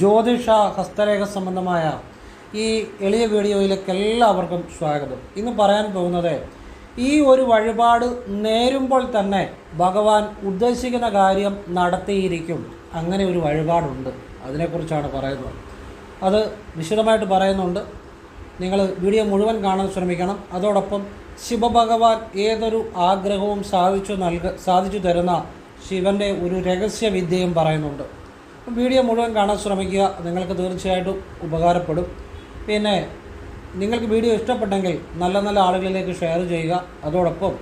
ജ്യോതിഷ ഹസ്തരേഖ സംബന്ധമായ ഈ എളിയ വീഡിയോയിലേക്ക് എല്ലാവർക്കും സ്വാഗതം. ഇന്ന് പറയാൻ പോകുന്നത് ഈ ഒരു വഴിപാട് നേരുമ്പോൾ തന്നെ ഭഗവാൻ ഉദ്ദേശിക്കുന്ന കാര്യം നടത്തിയിരിക്കും. അങ്ങനെ ഒരു വഴിപാടുണ്ട്. അതിനെക്കുറിച്ചാണ് പറയുന്നത്. അത് വിശദമായിട്ട് പറയുന്നുണ്ട്. നിങ്ങൾ വീഡിയോ മുഴുവൻ കാണാൻ ശ്രമിക്കണം. അതോടൊപ്പം ശിവഭഗവാൻ ഏതൊരു ആഗ്രഹവും സാധിച്ചു നൽക സാധിച്ചു തരുന്ന ശിവന്റെ ഒരു രഹസ്യവിദ്യയും പറയുന്നുണ്ട്. വീഡിയോ മുഴുവൻ കാണാൻ ശ്രമിക്കുക. നിങ്ങൾക്ക് തീർച്ചയായിട്ടും ഉപകാരപ്പെടും. പിന്നെ നിങ്ങൾക്ക് വീഡിയോ ഇഷ്ടപ്പെട്ടെങ്കിൽ നല്ല നല്ല ആളുകളിലേക്ക് ഷെയർ ചെയ്യുക. അതോടൊപ്പം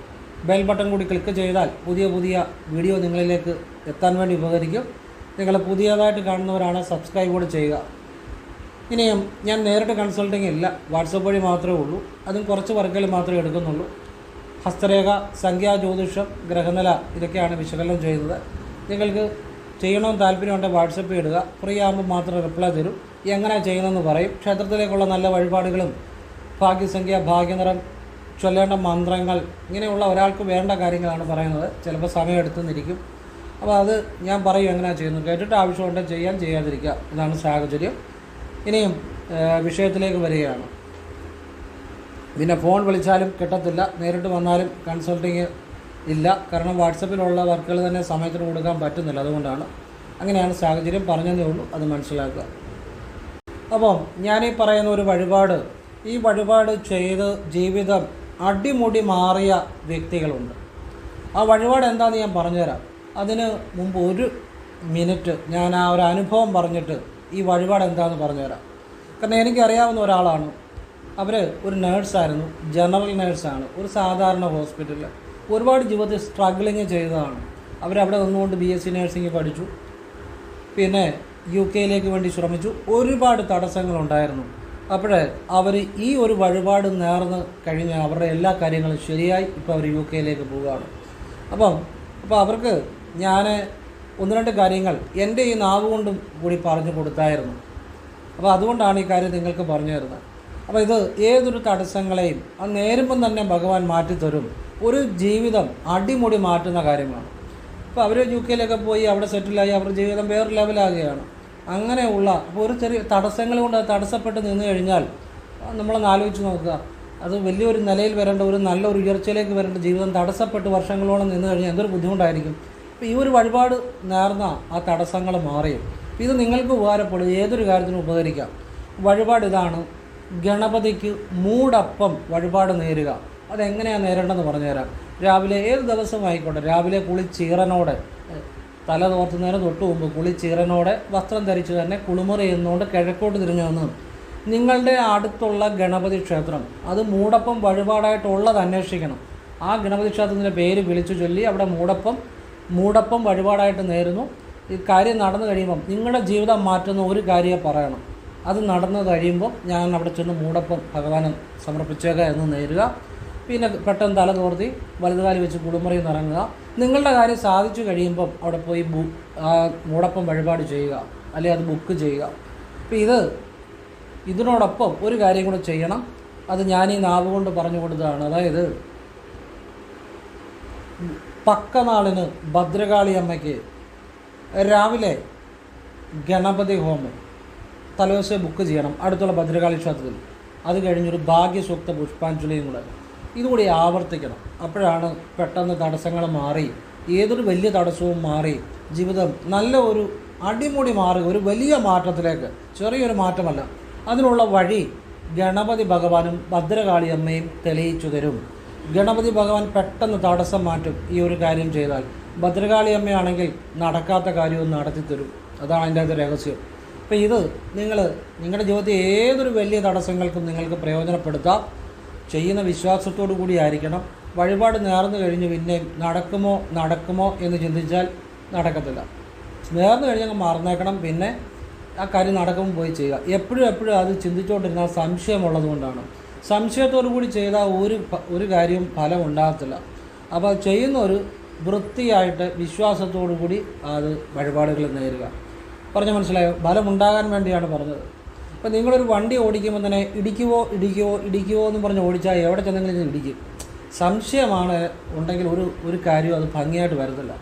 ബെൽ ബട്ടൺ കൂടി ക്ലിക്ക് ചെയ്താൽ പുതിയ പുതിയ വീഡിയോ നിങ്ങളിലേക്ക് എത്താൻ വേണ്ടി ഉപകരിക്കും. നിങ്ങൾ പുതിയതായിട്ട് കാണുന്നവരാണ് സബ്സ്ക്രൈബ് കൂടി ചെയ്യുക. ഇനിയും ഞാൻ നേരിട്ട് കൺസൾട്ടിങ് ഇല്ല. വാട്സപ്പ് വഴി മാത്രമേ ഉള്ളൂ. അതും കുറച്ച് വർക്കുകൾ മാത്രമേ എടുക്കുന്നുള്ളൂ. ഹസ്തരേഖ സംഖ്യാ ജ്യോതിഷം ഗ്രഹനില ഇതൊക്കെയാണ് വിശകലനം ചെയ്യുന്നത്. നിങ്ങൾക്ക് ചെയ്യണമെന്ന് താല്പര്യമുണ്ടെങ്കിൽ വാട്സപ്പ് ഇടുക. ഫ്രീ ആകുമ്പോൾ മാത്രം റിപ്ലൈ തരും. എങ്ങനെ ചെയ്യണമെന്ന് പറയും. ക്ഷേത്രത്തിലേക്കുള്ള നല്ല വഴിപാടുകളും ഭാഗ്യസംഖ്യ ഭാഗ്യനിറം ചൊല്ലേണ്ട മന്ത്രങ്ങൾ ഇങ്ങനെയുള്ള ഒരാൾക്ക് വേണ്ട കാര്യങ്ങളാണ് പറയുന്നത്. ചിലപ്പോൾ സമയം എടുത്തുനിന്നിരിക്കും അപ്പോൾ അത് ഞാൻ പറയും എങ്ങനെയാണ് ചെയ്യുന്നത്. കേട്ടിട്ട് ആവശ്യമുണ്ടെങ്കിൽ ചെയ്യാൻ ചെയ്യാതിരിക്കുക. ഇതാണ് സാഹചര്യം. ഇനിയും വിഷയത്തിലേക്ക് വരികയാണ്. പിന്നെ ഫോൺ വിളിച്ചാലും കിട്ടത്തില്ല. നേരിട്ട് വന്നാലും കൺസൾട്ടിങ് ഇല്ല. കാരണം വാട്സപ്പിലുള്ള വർക്കുകൾ തന്നെ സമയത്തിന് കൊടുക്കാൻ പറ്റുന്നില്ല. അതുകൊണ്ടാണ് അങ്ങനെയാണ് സാഹചര്യം പറഞ്ഞതേ ഉള്ളൂ. അത് മനസ്സിലാക്കുക. അപ്പം ഞാനീ പറയുന്ന ഒരു വഴിപാട് ഈ വഴിപാട് ചെയ്ത് ജീവിതം അടിമുടി മാറിയ വ്യക്തികളുണ്ട്. ആ വഴിപാട് എന്താണെന്ന് ഞാൻ പറഞ്ഞുതരാം. അതിന് മുമ്പ് ഒരു മിനിറ്റ് ഞാൻ ആ ഒരു അനുഭവം പറഞ്ഞിട്ട് ഈ വഴിപാട് എന്താണെന്ന് പറഞ്ഞുതരാം. കാരണം എനിക്കറിയാവുന്ന ഒരാളാണ്. അവർ ഒരു നേഴ്സായിരുന്നു. ജനറൽ നേഴ്സാണ്. ഒരു സാധാരണ ഹോസ്പിറ്റലിൽ ഒരുപാട് ജീവിതത്തിൽ സ്ട്രഗ്ലിങ് ചെയ്തതാണ്. അവരവിടെ നിന്നുകൊണ്ട് ബി എസ് സി നേഴ്സിംഗ് പഠിച്ചു. പിന്നെ യു കെയിലേക്ക് വേണ്ടി ശ്രമിച്ചു. ഒരുപാട് തടസ്സങ്ങളുണ്ടായിരുന്നു. അപ്പോൾ അവർ ഈ ഒരു വഴിപാട് നേർന്ന് കഴിഞ്ഞ അവരുടെ എല്ലാ കാര്യങ്ങളും ശരിയായി ഇപ്പോൾ അവർ യു കെയിലേക്ക് പോവുകയാണ്. അപ്പം അപ്പോൾ അവർക്ക് ഞാൻ ഒന്ന് രണ്ട് കാര്യങ്ങൾ എന്റെ ഈ നാവ് കൊണ്ടും കൂടി പറഞ്ഞു കൊടുത്തായിരുന്നു. അപ്പോൾ അതുകൊണ്ടാണ് ഈ കാര്യം നിങ്ങൾക്ക് പറഞ്ഞു തരുന്നത്. അപ്പോൾ ഇത് ഏതൊരു തടസ്സങ്ങളെയും അത് നേരുമ്പം തന്നെ ഭഗവാൻ മാറ്റിത്തരും. ഒരു ജീവിതം അടിമുടി മാറ്റുന്ന കാര്യമാണ്. അപ്പോൾ അവർ യു കെയിലൊക്കെ പോയി അവിടെ സെറ്റിലായി അവരുടെ ജീവിതം വേറെ ലെവലാകുകയാണ്. അങ്ങനെയുള്ള അപ്പോൾ ഒരു ചെറിയ തടസ്സങ്ങൾ കൊണ്ട് തടസ്സപ്പെട്ട് നിന്ന് കഴിഞ്ഞാൽ നമ്മളൊന്ന് ആലോചിച്ച് നോക്കുക. അത് വലിയൊരു നിലയിൽ വരേണ്ട ഒരു നല്ലൊരു ഉയർച്ചയിലേക്ക് വരേണ്ട ജീവിതം തടസ്സപ്പെട്ട് വർഷങ്ങളോളം നിന്ന് കഴിഞ്ഞാൽ എന്തൊരു ബുദ്ധിമുട്ടായിരിക്കും. അപ്പോൾ ഈ ഒരു വഴിപാട് നേർന്ന ആ തടസ്സങ്ങൾ മാറിയും ഇത് നിങ്ങൾക്ക് ഉപകാരപ്പെടും ഏതൊരു കാര്യത്തിനും ഉപകരിക്കാം. വഴിപാട് ഇതാണ്. ഗണപതിക്ക് മൂടപ്പം വഴിപാട് നേരുക. അതെങ്ങനെയാണ് നേരേണ്ടതെന്ന് പറഞ്ഞുതരാം. രാവിലെ ഏത് ദിവസം ആയിക്കോട്ടെ രാവിലെ കുളിച്ചീറനോടെ തല തോർത്തുന്നതിന് തൊട്ട് മുമ്പ് കുളിച്ചീറനോടെ വസ്ത്രം ധരിച്ചു തന്നെ കുളിമുറി എന്നുകൊണ്ട് കിഴക്കോട്ട് തിരിഞ്ഞു വന്നു. നിങ്ങളുടെ അടുത്തുള്ള ഗണപതി ക്ഷേത്രം അത് മൂടപ്പം വഴിപാടായിട്ടുള്ളത് അന്വേഷിക്കണം. ആ ഗണപതി ക്ഷേത്രത്തിന്റെ പേര് വിളിച്ചു ചൊല്ലി അവിടെ മൂടപ്പം മൂടപ്പം വഴിപാടായിട്ട് നേരുന്നു. ഈ കാര്യം നടന്നു കഴിയുമ്പം നിങ്ങളുടെ ജീവിതം മാറ്റുന്ന ഒരു കാര്യം പറയണം. അത് നടന്നു കഴിയുമ്പോൾ ഞാൻ അവിടെ ചെന്ന് മൂടപ്പം ഭഗവാന് സമർപ്പിച്ചേക്കുക എന്ന് നേരുക. പിന്നെ പെട്ടെന്ന് തല തോർത്തി വലതുകാലി വെച്ച് കുളിമുറിയിൽ നിന്ന് ഇറങ്ങുക. നിങ്ങളുടെ കാര്യം സാധിച്ചു കഴിയുമ്പം അവിടെ പോയി ബു ആ മൂടപ്പം വഴിപാട് ചെയ്യുക. അല്ലെങ്കിൽ അത് ബുക്ക് ചെയ്യുക. അപ്പം ഇത് ഇതിനോടൊപ്പം ഒരു കാര്യം കൂടെ ചെയ്യണം. അത് ഞാൻ ഈ നാവ് കൊണ്ട് പറഞ്ഞു കൊടുത്തതാണ്. അതായത് പക്കനാളിന് ഭദ്രകാളി അമ്മയ്ക്ക് രാവിലെ ഗണപതി ഹോമം തലേദിവസം ബുക്ക് ചെയ്യണം. അടുത്തുള്ള ഭദ്രകാളി ക്ഷേത്രത്തിൽ. അത് കഴിഞ്ഞൊരു ഭാഗ്യസൂക്ത പുഷ്പാഞ്ജലിയും കൂടെ. ഇതുകൂടി ആവർത്തിക്കണം. അപ്പോഴാണ് പെട്ടെന്ന് തടസ്സങ്ങൾ മാറി ഏതൊരു വലിയ തടസ്സവും മാറി ജീവിതം നല്ല ഒരു അടിമുടി മാറുക ഒരു വലിയ മാറ്റത്തിലേക്ക് ചെറിയൊരു മാറ്റമല്ല. അതിനുള്ള വഴി ഗണപതി ഭഗവാനും ഭദ്രകാളി അമ്മയും തെളിയിച്ചു തരും. ഗണപതി ഭഗവാൻ പെട്ടെന്ന് തടസ്സം മാറ്റും ഈ ഒരു കാര്യം ചെയ്താൽ. ഭദ്രകാളി അമ്മയാണെങ്കിൽ നടക്കാത്ത കാര്യവും നടത്തി തരും. അതാണ് അതിന്റെ അകത്ത് രഹസ്യം. അപ്പോൾ ഇത് നിങ്ങൾ നിങ്ങളുടെ ജീവിതത്തിൽ ഏതൊരു വലിയ തടസ്സങ്ങൾക്കും നിങ്ങൾക്ക് പ്രയോജനപ്പെടുത്താം. ചെയ്യുന്ന വിശ്വാസത്തോടു കൂടി ആയിരിക്കണം വഴിപാട് നേർന്നു കഴിഞ്ഞ് പിന്നെയും നടക്കുമോ നടക്കുമോ എന്ന് ചിന്തിച്ചാൽ നടക്കത്തില്ല. നേർന്നു കഴിഞ്ഞാൽ മറന്നേക്കണം പിന്നെ ആ കാര്യം നടക്കുമ്പോൾ പോയി ചെയ്യുക. എപ്പോഴും എപ്പോഴും അത് ചിന്തിച്ചുകൊണ്ടിരുന്ന സംശയമുള്ളതുകൊണ്ടാണ് സംശയത്തോടു കൂടി ചെയ്താൽ ഒരു ഒരു കാര്യവും ഫലം ഉണ്ടാകത്തില്ല. അപ്പോൾ ചെയ്യുന്ന ഒരു വൃത്തിയായിട്ട് വിശ്വാസത്തോടു കൂടി അത് വഴിപാടുകൾ നേരുക. പറഞ്ഞു മനസ്സിലായോ? ഫലമുണ്ടാകാൻ വേണ്ടിയാണ് പറഞ്ഞത്. അപ്പോൾ നിങ്ങളൊരു വണ്ടി ഓടിക്കുമ്പോൾ തന്നെ ഇടിക്കുവോ ഇടിക്കുവോ ഇടിക്കുവോ എന്ന് പറഞ്ഞ് ഓടിച്ചാൽ എവിടെ ചെന്നെങ്കിലും ഇടിക്കും. സംശയമാണ് ഉണ്ടെങ്കിൽ ഒരു ഒരു കാര്യവും അത് ഭംഗിയായിട്ട് വരുന്നില്ല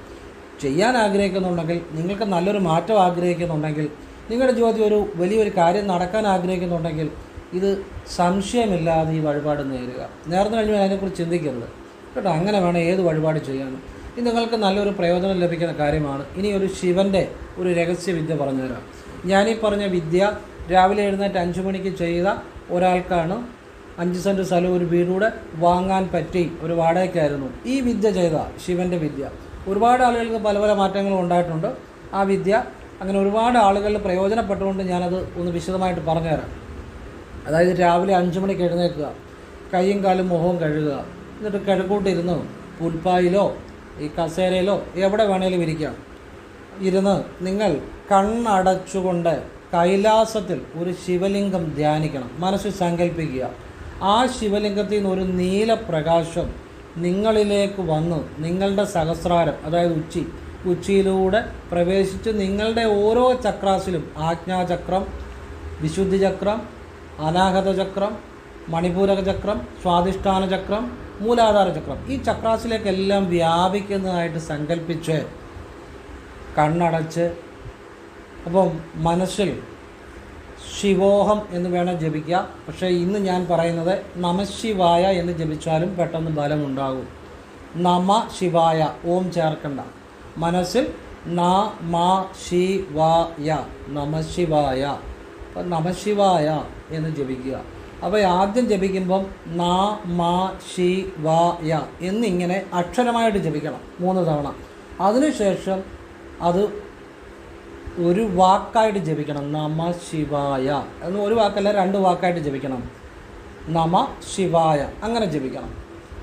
ചെയ്യാൻ ആഗ്രഹിക്കുന്നുണ്ടെങ്കിൽ നിങ്ങൾക്ക് നല്ലൊരു മാറ്റം ആഗ്രഹിക്കുന്നുണ്ടെങ്കിൽ നിങ്ങളുടെ ജീവിതത്തിൽ ഒരു വലിയൊരു കാര്യം നടക്കാൻ ആഗ്രഹിക്കുന്നുണ്ടെങ്കിൽ ഇത് സംശയമില്ലാതെ ഈ വഴിപാട് നേരുക. നേർന്നു കഴിഞ്ഞാൽ അതിനെക്കുറിച്ച് ചിന്തിക്കരുത്. കേട്ടോ അങ്ങനെ വേണം ഏത് വഴിപാട് ചെയ്യാനും ഇത് നിങ്ങൾക്ക് നല്ലൊരു പ്രയോജനം ലഭിക്കുന്ന കാര്യമാണ്. ഇനി ഒരു ശിവന്റെ ഒരു രഹസ്യവിദ്യ പറഞ്ഞുതരാം. ഞാനീ പറഞ്ഞ വിദ്യ രാവിലെ എഴുന്നേറ്റ് അഞ്ച് മണിക്ക് ചെയ്ത ഒരാൾക്കാണ് അഞ്ച് സെന്റ് സ്ഥലം ഒരു വീടൂടെ വാങ്ങാൻ പറ്റി ഒരു വാടകയ്ക്കായിരുന്നു. ഈ വിദ്യ ചെയ്ത ശിവന്റെ വിദ്യ. ഒരുപാട് ആളുകൾക്ക് പല പല മാറ്റങ്ങളും ഉണ്ടായിട്ടുണ്ട്. ആ വിദ്യ അങ്ങനെ ഒരുപാട് ആളുകളിൽ പ്രയോജനപ്പെട്ടുകൊണ്ട് ഞാനത് ഒന്ന് വിശദമായിട്ട് പറഞ്ഞുതരാം. അതായത് രാവിലെ അഞ്ച് മണിക്ക് എഴുന്നേൽക്കുക കൈയും കാലും മുഖവും കഴുകുക എന്നിട്ട് കിഴക്കൂട്ടിരുന്ന് പുൽപ്പായിലോ ഈ കസേരയിലോ എവിടെ വേണേലും ഇരിക്കാം ഇരുന്ന് നിങ്ങൾ കണ്ണടച്ചുകൊണ്ട് കൈലാസത്തിൽ ഒരു ശിവലിംഗം ധ്യാനിക്കണം. മനസ്സ് സങ്കല്പിക്കുക ആ ശിവലിംഗത്തിൽ നിന്ന് ഒരു നീലപ്രകാശം നിങ്ങളിലേക്ക് വന്ന്. നിങ്ങളുടെ സഹസ്രാരം അതായത് ഉച്ചി ഉച്ചിയിലൂടെ പ്രവേശിച്ച് നിങ്ങളുടെ ഓരോ ചക്രാസിലും ആജ്ഞാചക്രം വിശുദ്ധിചക്രം ചക്രം അനാഹത ചക്രം മണിപൂരക ചക്രം സ്വാധിഷ്ഠാന ചക്രം മൂലാധാര ചക്രം ഈ ചക്രാസിലേക്കെല്ലാം വ്യാപിക്കുന്നതായിട്ട് സങ്കല്പിച്ച് കണ്ണടച്ച് അപ്പം മനസ്സിൽ ശിവോഹം എന്ന് വേണം ജപിക്കുക. പക്ഷേ ഇന്ന് ഞാൻ പറയുന്നത് നമശിവായ എന്ന് ജപിച്ചാലും പെട്ടെന്ന് ബലമുണ്ടാകും. നമ ശിവായ ഓം ചേർക്കണ്ട. മനസ്സിൽ ന മ ശിവായ. നമശിവായ അപ്പം നമശിവായ എന്ന് ജപിക്കുക. അപ്പോൾ ആദ്യം ജപിക്കുമ്പം ന മ ശി വായ എന്നിങ്ങനെ അക്ഷരമായിട്ട് ജപിക്കണം മൂന്ന് തവണ. അതിനുശേഷം അത് ഒരു വാക്കായിട്ട് ജപിക്കണം. നമ ശിവായ. എന്ന് ഒരു വാക്കല്ല രണ്ട് വാക്കായിട്ട് ജപിക്കണം. നമ ശിവായ. അങ്ങനെ ജപിക്കണം.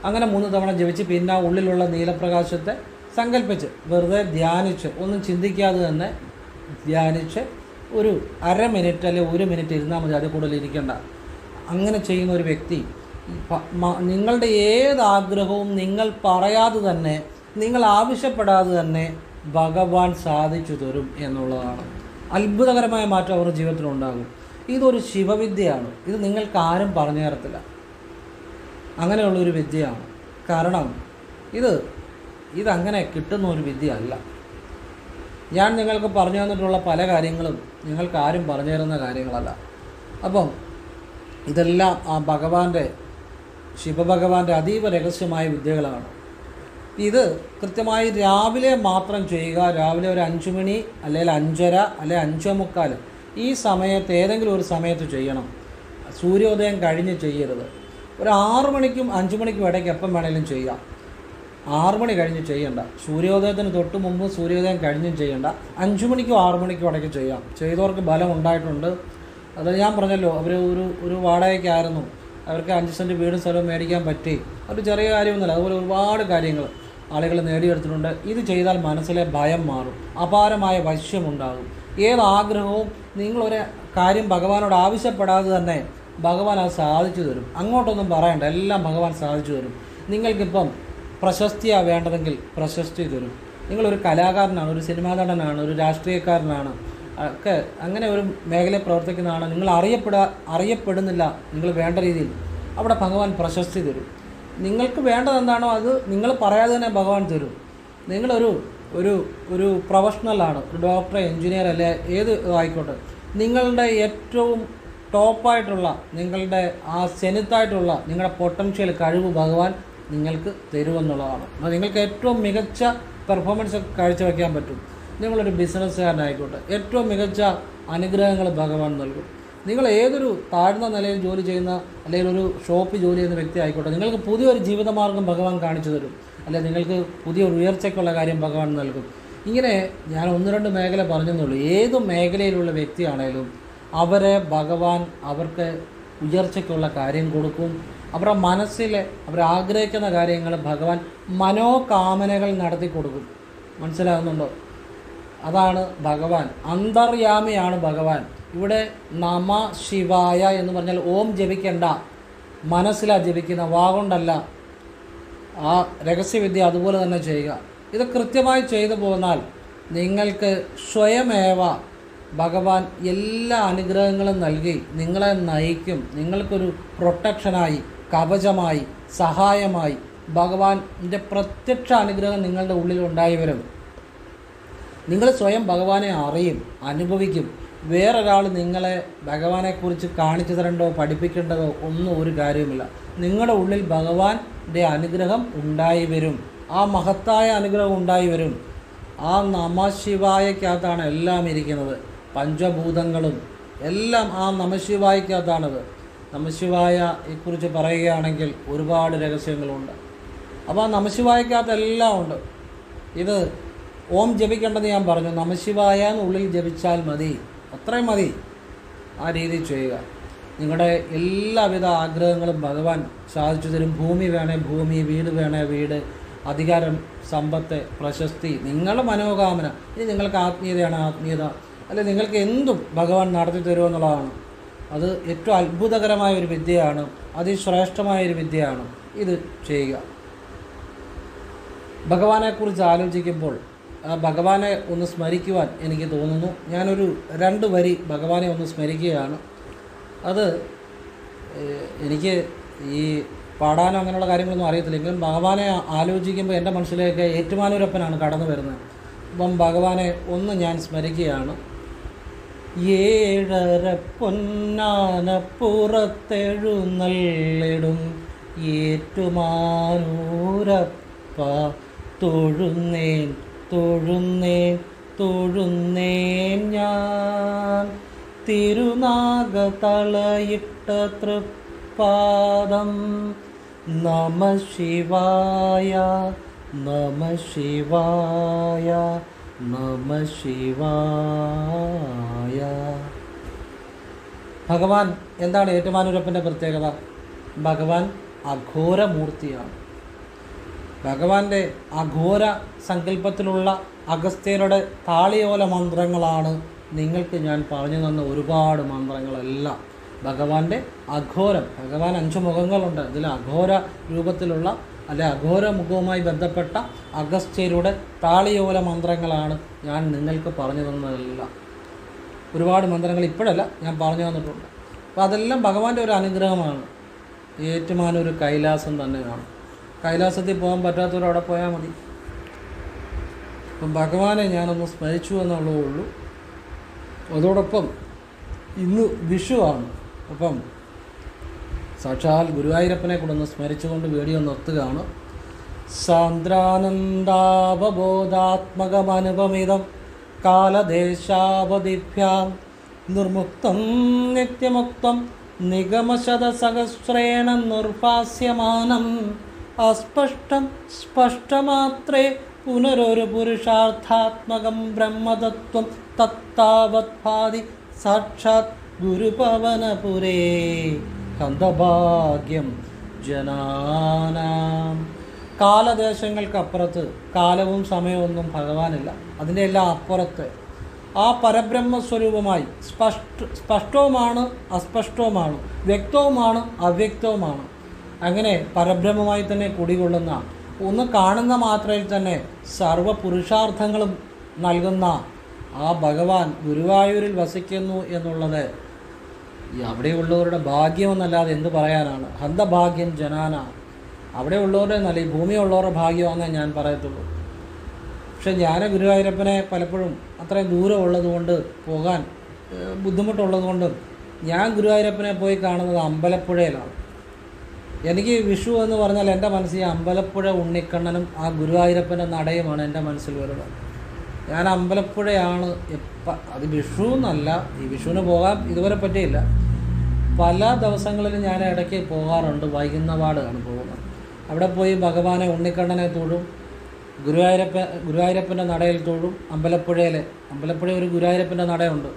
അങ്ങനെ മൂന്ന് തവണ ജപിച്ച് പിന്നെ ഉള്ളിലുള്ള നീലപ്രകാശത്തെ സങ്കല്പിച്ച് വെറുതെ ധ്യാനിച്ച് ഒന്നും ചിന്തിക്കാതെ തന്നെ ധ്യാനിച്ച് ഒരു അര മിനിറ്റ് അല്ലെങ്കിൽ ഒരു മിനിറ്റ് ഇരുന്നാൽ മതി അതിൽ കൂടുതൽ ഇരിക്കേണ്ട. അങ്ങനെ ചെയ്യുന്ന ഒരു വ്യക്തി നിങ്ങളുടെ ഏത് ആഗ്രഹവും നിങ്ങൾ പറയാതെ തന്നെ നിങ്ങൾ ആവശ്യപ്പെടാതെ തന്നെ ഭഗവാൻ സാധിച്ചു തരും എന്നുള്ളതാണ്. അത്ഭുതകരമായ മാറ്റം അവരുടെ ജീവിതത്തിൽ ഉണ്ടാകും. ഇതൊരു ശിവവിദ്യയാണ്. ഇത് നിങ്ങൾക്ക് ആരും പറഞ്ഞു തരത്തില്ല. അങ്ങനെയുള്ളൊരു വിദ്യയാണ്. കാരണം ഇത് ഇതങ്ങനെ കിട്ടുന്ന ഒരു വിദ്യ അല്ല ഞാൻ നിങ്ങൾക്ക് പറഞ്ഞു തന്നിട്ടുള്ള പല കാര്യങ്ങളും നിങ്ങൾക്ക് ആരും പറഞ്ഞു തരുന്ന കാര്യങ്ങളല്ല. അപ്പം ഇതെല്ലാം ആ ഭഗവാന്റെ ശിവഭഗവാന്റെ അതീവ രഹസ്യമായ വിദ്യകളാണ്. ഇത് കൃത്യമായി രാവിലെ മാത്രം ചെയ്യുക. രാവിലെ ഒരു അഞ്ച് മണി അല്ലെങ്കിൽ അഞ്ചര അല്ലെങ്കിൽ അഞ്ചേ മുക്കാൽ. ഈ സമയത്ത് ഏതെങ്കിലും ഒരു സമയത്ത് ചെയ്യണം. സൂര്യോദയം കഴിഞ്ഞ് ചെയ്യരുത്. ഒരു ആറു മണിക്കും അഞ്ച് മണിക്കും ഇടയ്ക്ക് എപ്പം വേണേലും ചെയ്യാം. ആറു മണി കഴിഞ്ഞ് ചെയ്യണ്ട. സൂര്യോദയത്തിന് തൊട്ട് മുമ്പ് സൂര്യോദയം കഴിഞ്ഞും ചെയ്യണ്ട. അഞ്ച് മണിക്കും ആറു മണിക്കും ഇടയ്ക്ക് ചെയ്യാം. ചെയ്തവർക്ക് ബലം ഉണ്ടായിട്ടുണ്ട്. അത് ഞാൻ പറഞ്ഞല്ലോ അവർ ഒരു ഒരു വാടകയ്ക്കായിരുന്നു അവർക്ക് അഞ്ച് സെന്റ് വീടും സ്ഥലവും മേടിക്കാൻ പറ്റി. ഒരു ചെറിയ കാര്യമൊന്നുമല്ല. അതുപോലെ ഒരുപാട് കാര്യങ്ങൾ. ആളുകൾ നേടിയെടുത്തിട്ടുണ്ട്. ഇത് ചെയ്താൽ മനസ്സിലെ ഭയം മാറും. അപാരമായ വശ്യമുണ്ടാകും. ഏത് ആഗ്രഹവും നിങ്ങളൊരു കാര്യം ഭഗവാനോട് ആവശ്യപ്പെടാതെ തന്നെ ഭഗവാൻ അത് സാധിച്ചു തരും. അങ്ങോട്ടൊന്നും പറയണ്ട. എല്ലാം ഭഗവാൻ സാധിച്ചു തരും. നിങ്ങൾക്കിപ്പം പ്രശസ്തിയാണ് വേണ്ടതെങ്കിൽ പ്രശസ്തി തരും. നിങ്ങളൊരു കലാകാരനാണ് ഒരു സിനിമാ നടനാണ് ഒരു രാഷ്ട്രീയക്കാരനാണ്. ഒക്കെ അങ്ങനെ ഒരു മേഖലയിൽ പ്രവർത്തിക്കുന്നതാണ്. നിങ്ങൾ അറിയപ്പെടാ അറിയപ്പെടുന്നില്ല. നിങ്ങൾ വേണ്ട രീതിയിൽ. അവിടെ ഭഗവാൻ പ്രശസ്തി തരും. നിങ്ങൾക്ക് വേണ്ടത് എന്താണോ അത് നിങ്ങൾ പറയാതെ തന്നെ ഭഗവാൻ തരും. നിങ്ങളൊരു ഒരു ഒരു പ്രൊഫഷണലാണ് ഒരു ഡോക്ടർ എഞ്ചിനീയർ അല്ലെ ഏത് ആയിക്കോട്ടെ. നിങ്ങളുടെ ഏറ്റവും ടോപ്പായിട്ടുള്ള നിങ്ങളുടെ ആ സെനിത്തായിട്ടുള്ള നിങ്ങളുടെ പൊട്ടൻഷ്യൽ കഴിവ് ഭഗവാൻ നിങ്ങൾക്ക് തരുമെന്നുള്ളതാണ്. അപ്പോൾ നിങ്ങൾക്ക് ഏറ്റവും മികച്ച പെർഫോമൻസ് കാഴ്ചവെക്കാൻ പറ്റും. നിങ്ങളൊരു ബിസിനസ്സുകാരനായിക്കോട്ടെ ഏറ്റവും മികച്ച അനുഗ്രഹങ്ങൾ ഭഗവാൻ നൽകും. നിങ്ങൾ ഏതൊരു താഴ്ന്ന നിലയിൽ ജോലി ചെയ്യുന്ന അല്ലെങ്കിൽ ഒരു ഷോപ്പ് ജോലി ചെയ്യുന്ന വ്യക്തി ആയിക്കോട്ടെ നിങ്ങൾക്ക് പുതിയൊരു ജീവിതമാർഗം ഭഗവാൻ കാണിച്ചു തരും. അല്ലെ നിങ്ങൾക്ക് പുതിയൊരു ഉയർച്ചയ്ക്കുള്ള കാര്യം ഭഗവാൻ നൽകും. ഇങ്ങനെ ഞാൻ ഒന്ന് രണ്ട് മേഖല പറഞ്ഞെന്നുള്ളൂ. ഏത് മേഖലയിലുള്ള വ്യക്തിയാണേലും അവരെ ഭഗവാൻ അവർക്ക് ഉയർച്ചയ്ക്കുള്ള കാര്യം കൊടുക്കും. അവരുടെ മനസ്സിലെ അവർ ആഗ്രഹിക്കുന്ന കാര്യങ്ങൾ ഭഗവാൻ മനോകാമനകൾ നടത്തി കൊടുക്കും. മനസ്സിലാകുന്നുണ്ടോ? അതാണ് ഭഗവാൻ. അന്തർയാമിയാണ് ഭഗവാൻ. ഇവിടെ നമ ശിവായ എന്ന് പറഞ്ഞാൽ ഓം ജപിക്കണ്ട. മനസ്സിലാ ജപിക്കുന്ന വാഗൊണ്ടല്ല ആ രഹസ്യവിദ്യ അതുപോലെ തന്നെ ചെയ്യുക. ഇത് കൃത്യമായി ചെയ്തു പോന്നാൽ നിങ്ങൾക്ക് സ്വയമേവ ഭഗവാൻ എല്ലാ അനുഗ്രഹങ്ങളും നൽകി നിങ്ങളെ നയിക്കും നിങ്ങൾക്കൊരു പ്രൊട്ടക്ഷനായി കവചമായി സഹായമായി ഭഗവാന്റെ പ്രത്യക്ഷ അനുഗ്രഹം നിങ്ങളുടെ ഉള്ളിൽ ഉണ്ടായി വരും. നിങ്ങൾ സ്വയം ഭഗവാനെ അറിയും അനുഭവിക്കും. വേറൊരാൾ നിങ്ങളെ ഭഗവാനെക്കുറിച്ച് കാണിച്ചു തരേണ്ടോ പഠിപ്പിക്കേണ്ടതോ ഒന്നും ഒരു കാര്യവുമില്ല. നിങ്ങളുടെ ഉള്ളിൽ ഭഗവാന്റെ അനുഗ്രഹം ഉണ്ടായി വരും. ആ മഹത്തായ അനുഗ്രഹം ഉണ്ടായി വരും. ആ നമശിവായക്കകത്താണ് എല്ലാം ഇരിക്കുന്നത്. പഞ്ചഭൂതങ്ങളും എല്ലാം ആ നമശിവായക്കകത്താണത് നമശിവായയെക്കുറിച്ച് പറയുകയാണെങ്കിൽ ഒരുപാട് രഹസ്യങ്ങളുണ്ട്. അപ്പോൾ ആ നമശിവായക്കകത്ത് എല്ലാം ഉണ്ട്. ഇത് ഓം ജപിക്കേണ്ടത് ഞാൻ പറഞ്ഞു. നമശിവായ എന്നുള്ളിൽ ജപിച്ചാൽ മതി. അത്രയും മതി. ആ രീതി ചെയ്യുക. നിങ്ങളുടെ എല്ലാവിധ ആഗ്രഹങ്ങളും ഭഗവാൻ സാധിച്ചു തരും. ഭൂമി വേണേ ഭൂമി വീട് വേണേ വീട് അധികാരം സമ്പത്ത് പ്രശസ്തി നിങ്ങളുടെ മനോകാമന. ഇനി നിങ്ങൾക്ക് ആത്മീയതയാണ് ആത്മീയത. അല്ലെ നിങ്ങൾക്ക് എന്തും ഭഗവാൻ നടത്തി തരുമെന്നുള്ളതാണ് അത് ഏറ്റവും അത്ഭുതകരമായ ഒരു വിദ്യയാണ്. അതിശ്രേഷ്ഠമായ ഒരു വിദ്യയാണ്. ഇത് ചെയ്യുക. ഭഗവാനെക്കുറിച്ച് ആലോചിക്കുമ്പോൾ ആ ഭഗവാനെ ഒന്ന് സ്മരിക്കുവാൻ എനിക്ക് തോന്നുന്നു. ഞാനൊരു രണ്ട് വരി ഭഗവാനെ ഒന്ന് സ്മരിക്കുകയാണ്. അത് എനിക്ക് ഈ പാടാനോ അങ്ങനെയുള്ള കാര്യങ്ങളൊന്നും അറിയത്തില്ലെങ്കിലും ഭഗവാനെ ആലോചിക്കുമ്പോൾ എന്റെ മനസ്സിലേക്ക് ഏറ്റുമാനൂരപ്പനാണ് കടന്നു വരുന്നത്. അപ്പം ഭഗവാനെ ഒന്ന് ഞാൻ സ്മരിക്കുകയാണ്. ഏഴര പൊന്നാനപ്പുറത്തെഴുന്നള്ളിടും ഏറ്റുമാനൂരപ്പ തൊഴുന്നേൻ തൊഴുന്നേൻ തൊഴുന്നേൻ ഞാൻ. തിരുനാഗ തളയിട്ട തൃപ്പാദം നമ ശിവായ നമ ശിവായ നമ ശിവായ ഭഗവാൻ എന്താണ് ഏറ്റുമാനൂരപ്പന്റെ പ്രത്യേകത? ഭഗവാൻ അഘോരമൂർത്തിയാണ്. ഭഗവാന്റെ അഘോര സങ്കല്പത്തിലുള്ള അഗസ്ത്യരുടെ താളിയോല മന്ത്രങ്ങളാണ് നിങ്ങൾക്ക് ഞാൻ പറഞ്ഞു തന്ന ഒരുപാട് മന്ത്രങ്ങളെല്ലാം. ഭഗവാന്റെ അഘോരം ഭഗവാൻ അഞ്ച് മുഖങ്ങളുണ്ട്. അതിൽ അഘോര രൂപത്തിലുള്ള അല്ലെ അഘോര മുഖവുമായി ബന്ധപ്പെട്ട അഗസ്ത്യരുടെ താളിയോല മന്ത്രങ്ങളാണ് ഞാൻ നിങ്ങൾക്ക് പറഞ്ഞു തന്നതെല്ലാം. ഒരുപാട് മന്ത്രങ്ങൾ ഇപ്പോഴല്ല ഞാൻ പറഞ്ഞു തന്നിട്ടുണ്ട്. അപ്പോൾ അതെല്ലാം ഭഗവാന്റെ ഒരു അനുഗ്രഹമാണ്. ഏറ്റുമാനൊരു കൈലാസം തന്നെയാണ് കൈലാസത്തിൽ പോകാൻ പറ്റാത്തവർ അവിടെ പോയാൽ മതി. അപ്പം ഭഗവാനെ ഞാനൊന്ന് സ്മരിച്ചു എന്നുള്ളതേ ഉള്ളൂ. അതോടൊപ്പം ഇന്ന് വിഷുവാണ് അപ്പം സാക്ഷാൽ ഗുരുവായൂരപ്പനെ കൂടെ ഒന്ന് സ്മരിച്ചുകൊണ്ട് വീഡിയോ നിർത്തുകയാണ്. സാന്ദ്രാനന്ദാവബോധാത്മകമനുപമിതം കാലദേശാവധിഭ്യാം നിർമുക്തം നിത്യമുക്തം നിഗമശതസഹസ്രേണ നിർഭാസ്യമാനം അസ്പഷ്ടം സ്പഷ്ടമാത്രേ പുനരൊരു പുരുഷാർത്ഥാത്മകം ബ്രഹ്മതത്വം തത്താവത് ഭാതി സാക്ഷാത് ഗുരുപവനപുരേ കന്ദഭാഗ്യം ജനാനാം. കാലദേശങ്ങൾക്കപ്പുറത്ത് കാലവും സമയമൊന്നും ഭഗവാനില്ല. അതിന്റെ എല്ലാം അപ്പുറത്ത്. ആ പരബ്രഹ്മസ്വരൂപമായി സ്പഷ്ട സ്പഷ്ടവുമാണ് അസ്പഷ്ടവുമാണ് വ്യക്തവുമാണ് അവ്യക്തവുമാണ്. അങ്ങനെ പരബ്രഹ്മമായി തന്നെ കുടികൊള്ളുന്ന ഒന്ന് കാണുന്ന മാത്രയിൽ തന്നെ സർവ പുരുഷാർത്ഥങ്ങളും നൽകുന്ന ആ ഭഗവാൻ ഗുരുവായൂരിൽ വസിക്കുന്നു എന്നുള്ളത് അവിടെയുള്ളവരുടെ ഭാഗ്യമെന്നല്ലാതെ എന്ത് പറയാനാണ്? ഹന്തഭാഗ്യം ജനാന. അവിടെ ഉള്ളവരുടെ നല്ല ഈ ഭൂമിയുള്ളവരുടെ ഭാഗ്യമാണെന്നേ ഞാൻ പറയത്തുള്ളൂ. പക്ഷെ ഞാൻ ഗുരുവായൂരപ്പനെ പലപ്പോഴും അത്രയും ദൂരം ഉള്ളതുകൊണ്ട് പോകാൻ ബുദ്ധിമുട്ടുള്ളതുകൊണ്ട് ഞാൻ ഗുരുവായൂരപ്പനെ പോയി കാണുന്നത് അമ്പലപ്പുഴയിലാണ്. എനിക്ക് വിഷു എന്ന് പറഞ്ഞാൽ എന്റെ മനസ്സിൽ അമ്പലപ്പുഴ ഉണ്ണിക്കണ്ണനും ആ ഗുരുവായൂരപ്പന്റെ നടയുമാണ് എന്റെ മനസ്സിൽ വരുന്നത്. ഞാൻ അമ്പലപ്പുഴയാണ് എപ്പ അത് വിഷു എന്നല്ല ഈ വിഷുവിന് പോകാൻ ഇതുവരെ പറ്റിയില്ല. പല ദിവസങ്ങളിലും ഞാൻ ഇടയ്ക്ക് പോകാറുണ്ട് വൈകുന്നപാടാണ് പോകുന്നത്. അവിടെ പോയി ഭഗവാനെ ഉണ്ണിക്കണ്ണനെ തൊഴും ഗുരുവായൂരപ്പ ഗുരുവായൂരപ്പന്റെ നടയിൽ തൊഴും അമ്പലപ്പുഴയിലെ അമ്പലപ്പുഴ ഒരു ഗുരുവായൂരപ്പന്റെ നടയുണ്ട്.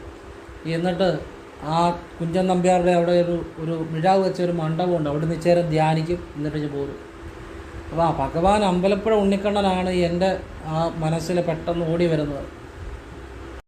എന്നിട്ട് ആ കുഞ്ചൻ നമ്പ്യാരുടെ അവിടെ ഒരു ഒരു മിഴാവ് വെച്ച ഒരു മണ്ഡപമുണ്ട്. അവിടെ നിന്ന് ചേരം ധ്യാനിക്കും. എന്നിട്ട് പോരും അപ്പോൾ ആ ഭഗവാൻ അമ്പലപ്പുഴ ഉണ്ണിക്കണ്ണനാണ് എന്റെ ആ മനസ്സിൽ പെട്ടെന്ന് ഓടി വരുന്നത്.